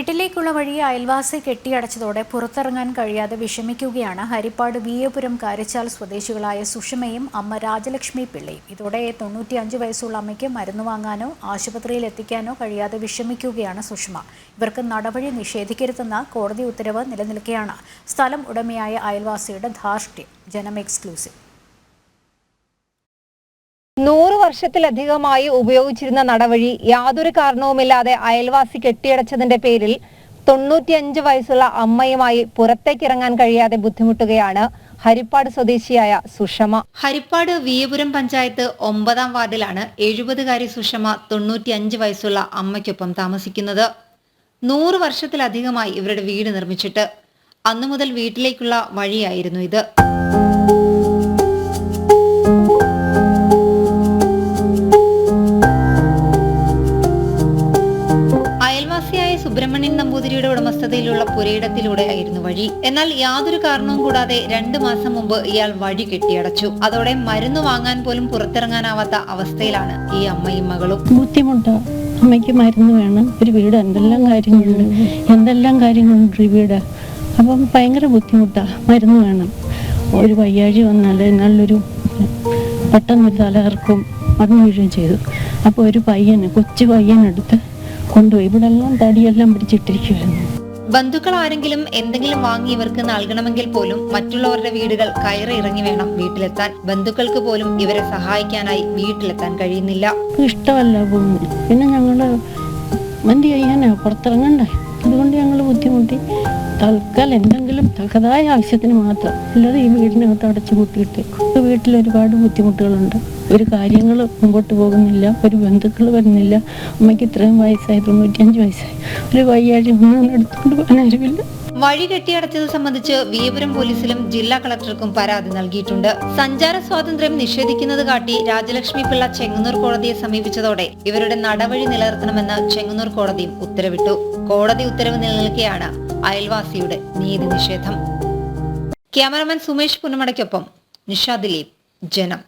വീട്ടിലേക്കുള്ള വഴി അയൽവാസി കെട്ടിയടച്ചതോടെ പുറത്തിറങ്ങാൻ കഴിയാതെ വിഷമിക്കുകയാണ് ഹരിപ്പാട് വീയപുരം കാരിച്ചാൽ സ്വദേശികളായ സുഷമയും അമ്മ രാജലക്ഷ്മി പിള്ളയും. ഇതോടെ തൊണ്ണൂറ്റിയഞ്ച് വയസ്സുള്ള അമ്മയ്ക്ക് മരുന്ന് വാങ്ങാനോ ആശുപത്രിയിൽ എത്തിക്കാനോ കഴിയാതെ വിഷമിക്കുകയാണ് സുഷമ. ഇവർക്ക് നടപടി നിഷേധിക്കരുതെന്ന കോടതി ഉത്തരവ് നിലനിൽക്കെയാണ് സ്ഥലം ഉടമയായ അയൽവാസിയുടെ ധാർഷ്ട്യം. ജനം എക്സ്ക്ലൂസീവ്. നൂറ് വർഷത്തിലധികമായി ഉപയോഗിച്ചിരുന്ന നടവഴി യാതൊരു കാരണവുമില്ലാതെ അയൽവാസി കെട്ടിയടച്ചതിന്റെ പേരിൽ തൊണ്ണൂറ്റിയഞ്ച് വയസ്സുള്ള അമ്മയുമായി പുറത്തേക്കിറങ്ങാൻ കഴിയാതെ ബുദ്ധിമുട്ടുകയാണ് ഹരിപ്പാട് സ്വദേശിയായ സുഷമ. ഹരിപ്പാട് വിയപുരം പഞ്ചായത്ത് ഒമ്പതാം വാർഡിലാണ് എഴുപതുകാരി സുഷമ തൊണ്ണൂറ്റിയഞ്ച് വയസ്സുള്ള അമ്മയ്ക്കൊപ്പം താമസിക്കുന്നത്. നൂറ് വർഷത്തിലധികമായി ഇവരുടെ വീട് നിർമ്മിച്ചിട്ട് അന്നു മുതൽ വീട്ടിലേക്കുള്ള വഴിയായിരുന്നു ഇത്. നമ്പൂതിരിയുടെ ഉടമസ്ഥതയിലുള്ള പുരയിടത്തിലൂടെ ആയിരുന്നു വഴി. എന്നാൽ യാതൊരു കാരണവും കൂടാതെ രണ്ടു മാസം മുമ്പ് ഇയാൾ വഴി കെട്ടിയടച്ചു. അതോടെ മരുന്ന് വാങ്ങാൻ പോലും പുറത്തിറങ്ങാനാവാത്ത അവസ്ഥയിലാണ് ഈ അമ്മയും മകളും. ബുദ്ധിമുട്ട്. അമ്മയ്ക്ക് മരുന്ന് വേണം ഒരു വീട് എന്തെല്ലാം കാര്യങ്ങളുണ്ട് എന്തെല്ലാം കാര്യങ്ങളുണ്ട് ഒരു വീട്? അപ്പം ഭയങ്കര ബുദ്ധിമുട്ടാ. മരുന്ന് വേണം. ഒരു വയ്യാഴി വന്നാൽ നല്ലൊരു പെട്ടെന്നൊരു തലകർക്കും മറന്നു വീഴുകയും ചെയ്തു. അപ്പോൾ ഒരു പയ്യന് കൊച്ചു പയ്യനെടുത്ത് കൊണ്ടുപോയി ഇവിടെ എല്ലാം തടിയെല്ലാം പിടിച്ചിട്ടിരിക്കുമായിരുന്നു ബന്ധുക്കൾ ആരെങ്കിലും എന്തെങ്കിലും വാങ്ങി ഇവർക്ക് നൽകണമെങ്കിൽ പോലും മറ്റുള്ളവരുടെ വീടുകൾ കയറി ഇറങ്ങി വേണം വീട്ടിലെത്താൻ. ബന്ധുക്കൾക്ക് പോലും ഇവരെ സഹായിക്കാനായി വീട്ടിലെത്താൻ കഴിയുന്നില്ല. ഇഷ്ടമല്ല പിന്നെ ഞങ്ങൾ എന്ത് ചെയ്യാനാ പുറത്തിറങ്ങണ്ടേ? അതുകൊണ്ട് ഞങ്ങൾ ബുദ്ധിമുട്ടി. തൽക്കാലം എന്തെങ്കിലും തക്കതായ ആവശ്യത്തിന് മാത്രം അല്ലാതെ ഈ വീടിനകത്ത് അടച്ചു കൂട്ടിയിട്ടേക്കും. വീട്ടിൽ ഒരുപാട് ബുദ്ധിമുട്ടുകളുണ്ട്. ഒരു കാര്യങ്ങൾ മുമ്പോട്ട് പോകുന്നില്ല ഒരു ബന്ധുക്കൾ വരുന്നില്ല. അമ്മയ്ക്ക് ഇത്രയും വയസ്സായി തൊണ്ണൂറ്റിയഞ്ച് വയസ്സായി. ഒരു വയ്യാഴി ഒന്നും എടുത്തുകൊണ്ട് പോകാൻ വഴി കെട്ടിയടച്ചത് സംബന്ധിച്ച് വിയപുരം പോലീസിലും ജില്ലാ കളക്ടർക്കും പരാതി നൽകിയിട്ടുണ്ട്. സഞ്ചാര സ്വാതന്ത്ര്യം നിഷേധിക്കുന്നത് കാട്ടി രാജലക്ഷ്മി പിള്ള ചെങ്ങന്നൂർ കോടതിയെ സമീപിച്ചതോടെ ഇവരുടെ നടപടി നിലനിർത്തണമെന്ന് ചെങ്ങന്നൂർ കോടതിയും ഉത്തരവിട്ടു. കോടതി ഉത്തരവ് നിലനിൽക്കെയാണ് അയൽവാസിയുടെ നീതി നിഷേധം. ക്യാമറമാൻ സുമേഷ് പുന്നമടയ്ക്കൊപ്പം നിഷാ ദിലീപ് ജനം.